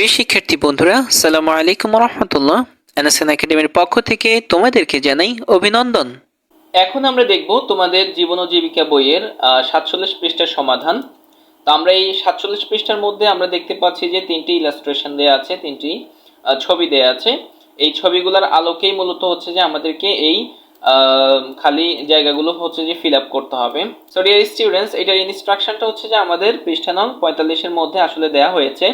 প্রিয় শিক্ষার্থী বন্ধুরা সালামু আলাইকুম রহমতুল্লাহ এনএসএন একাডেমির পক্ষ থেকে তোমাদেরকে জানাই অভিনন্দন। এখন আমরা দেখব তোমাদের জীবন ও জীবিকা বইয়ের সাতচল্লিশ পৃষ্ঠার সমাধান। তো আমরা এই সাতচল্লিশ পৃষ্ঠার মধ্যে আমরা দেখতে পাচ্ছি যে তিনটি ইলাস্ট্রেশন দেয়া আছে, তিনটি ছবি দেয়া আছে। এই ছবিগুলোর আলোকেই মূলত হচ্ছে যে আমাদেরকে এই খালি জায়গাগুলো হচ্ছে যে ফিল আপ করতে হবে। সো ডিয়ার স্টুডেন্টস এটার ইনস্ট্রাকশনটা হচ্ছে যে আমাদের পৃষ্ঠা নং পঁয়তাল্লিশের মধ্যে আসলে দেয়া হয়েছে।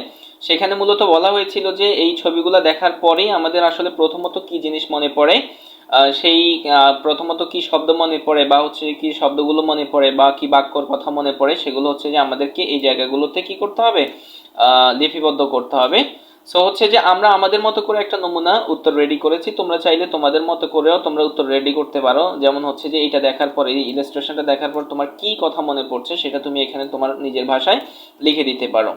সেখানে মূলত বলা হয়েছিল যে এই ছবিগুলো দেখার পরেই আমাদের আসলে প্রথমত কি জিনিস মনে পড়ে সেই প্রথমত কি শব্দ মনে পড়ে বা হচ্ছে কি শব্দগুলো মনে পড়ে বা কি বাক্যর কথা মনে পড়ে, সেগুলো হচ্ছে যে আমাদেরকে এই জায়গাগুলোতে কি করতে হবে লিপিবদ্ধ করতে হবে। সো হচ্ছে যে আমরা আমাদের মতো করে একটা নমুনা উত্তর রেডি করেছি, তোমরা চাইলে তোমাদের মতো করেও তোমরা উত্তর রেডি করতে পারো। যেমন হচ্ছে যে এটা দেখার পরে, এই ইলাস্ট্রেশনটা দেখার পর তোমার কি কথা মনে পড়ছে, সেটা তুমি এখানে তোমার নিজের ভাষায় লিখে দিতে পারো।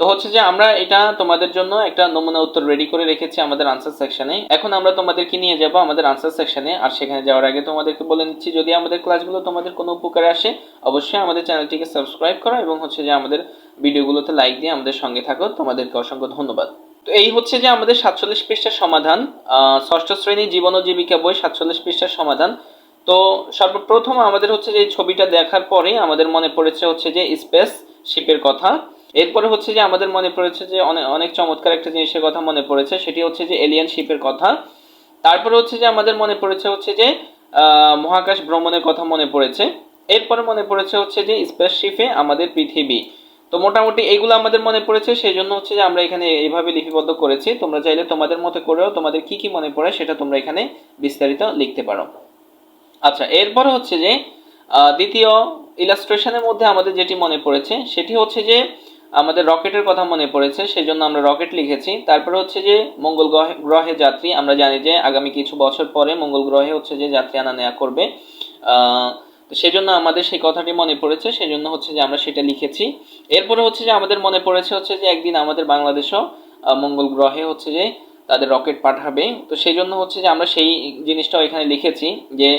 তো হচ্ছে যে আমরা এটা তোমাদের জন্য একটা নমুনা উত্তর রেডি করে রেখেছি আমাদের আনসার সেকশনে এখন আমরা তোমাদেরকে নিয়ে যাব আমাদের আনসার সেকশনে আর সেখানে যাওয়ার আগে তোমাদেরকে বলে নিচ্ছি, যদি আমাদের ক্লাসগুলো তোমাদের কোনো উপকারে আসে, অবশ্যই আমাদের চ্যানেলটিকে সাবস্ক্রাইব করো এবং হচ্ছে যে আমাদের ভিডিওগুলোতে লাইক দিয়ে আমাদের সঙ্গে থাকো। তোমাদেরকে অসংখ্য ধন্যবাদ। তো এই হচ্ছে যে আমাদের সাতচল্লিশ পৃষ্ঠার সমাধান। ষষ্ঠ শ্রেণি জীবন ও জীবিকা বই সাতচল্লিশ পৃষ্ঠার সমাধান। তো সর্বপ্রথম আমাদের হচ্ছে যে ছবিটা দেখার পরে আমাদের মনে পড়েছে হচ্ছে যে স্পেস শিপের কথা। এরপরে হচ্ছে যে আমাদের মনে পড়েছে যে অনেক অনেক চমৎকার একটা জিনিসের কথা মনে পড়েছে, সেটি হচ্ছে যে এলিয়ান শিপের কথা। তারপরে হচ্ছে যে আমাদের মনে পড়েছে হচ্ছে যে মহাকাশ ভ্রমণের কথা মনে পড়েছে। এরপরে মনে পড়েছে হচ্ছে যে স্পেস শিপে আমাদের পৃথিবী। তো মোটামুটি এগুলো আমাদের মনে পড়েছে সেই জন্য হচ্ছে যে আমরা এখানে এইভাবে লিপিবদ্ধ করেছি। তোমরা চাইলে তোমাদের মতো করেও তোমাদের কি কি মনে পড়ে সেটা তোমরা এখানে বিস্তারিত লিখতে পারো। আচ্ছা এরপরে হচ্ছে যে দ্বিতীয় ইলাস্ট্রেশনের মধ্যে আমাদের যেটি মনে পড়েছে, সেটি হচ্ছে যে আমাদের রকেটের কথা মনে পড়েছে সেই জন্য আমরা রকেট লিখেছি। তারপরে হচ্ছে যে মঙ্গল গ্রহে যাত্রী, আমরা জানি যে আগামী কিছু বছর পরে মঙ্গল গ্রহে হচ্ছে যে যাত্রী আনা নেওয়া করবে। তো সেজন্য আমাদের সেই কথাটি মনে পড়েছে সেই জন্য হচ্ছে যে আমরা সেটা লিখেছি। এরপরে হচ্ছে যে আমাদের মনে পড়েছে হচ্ছে যে একদিন আমাদের বাংলাদেশও মঙ্গল গ্রহে হচ্ছে যে তাদের রকেট পাঠাবে। তো সেই জন্য হচ্ছে যে আমরা সেই জিনিসটাও এখানে লিখেছি যে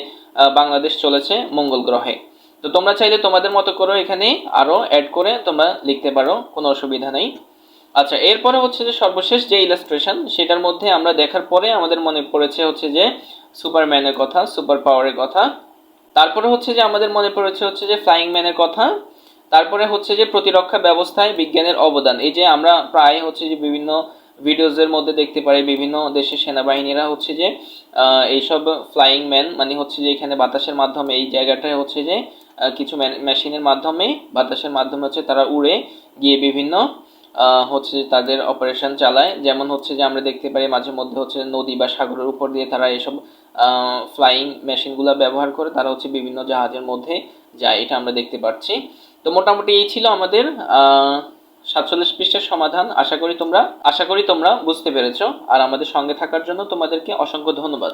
বাংলাদেশ চলেছে মঙ্গল গ্রহে। তো তোমরা চাইলে তোমাদের মতো করে এখানে আরও অ্যাড করে তোমরা লিখতে পারো, কোনো অসুবিধা নেই। আচ্ছা এরপরে হচ্ছে যে সর্বশেষ যে ইলাস্ট্রেশন সেটার মধ্যে আমরা দেখার পরে আমাদের মনে পড়েছে হচ্ছে যে সুপারম্যানের কথা সুপার পাওয়ারের কথা। তারপরে হচ্ছে যে আমাদের মনে পড়েছে হচ্ছে যে ফ্লাইং ম্যানের কথা। তারপরে হচ্ছে যে প্রতিরক্ষা ব্যবস্থায় বিজ্ঞানের অবদান। এই যে আমরা প্রায় হচ্ছে যে বিভিন্ন ভিডিওজের মধ্যে দেখতে পারি, বিভিন্ন দেশের সেনাবাহিনীরা হচ্ছে যে এইসব ফ্লাইং ম্যান মানে হচ্ছে যে এখানে বাতাসের মাধ্যমে এই জায়গাটায় হচ্ছে যে কিছু মেশিনের মাধ্যমে, বাতাসের মাধ্যমে হচ্ছে তারা উড়ে গিয়ে বিভিন্ন হচ্ছে তাদের অপারেশন চালায়। যেমন হচ্ছে যে আমরা দেখতে পারি মাঝে মধ্যে হচ্ছে নদী বা সাগরের উপর দিয়ে তারা এসব ফ্লাইং মেশিনগুলো ব্যবহার করে তারা হচ্ছে বিভিন্ন জাহাজের মধ্যে যায়, এটা আমরা দেখতে পাচ্ছি। তো মোটামুটি এই ছিল আমাদের সাতচল্লিশ পৃষ্ঠের সমাধান। আশা করি তোমরা, আশা করি তোমরা বুঝতে পেরেছ। আর আমাদের সঙ্গে থাকার জন্য তোমাদেরকে অসংখ্য ধন্যবাদ।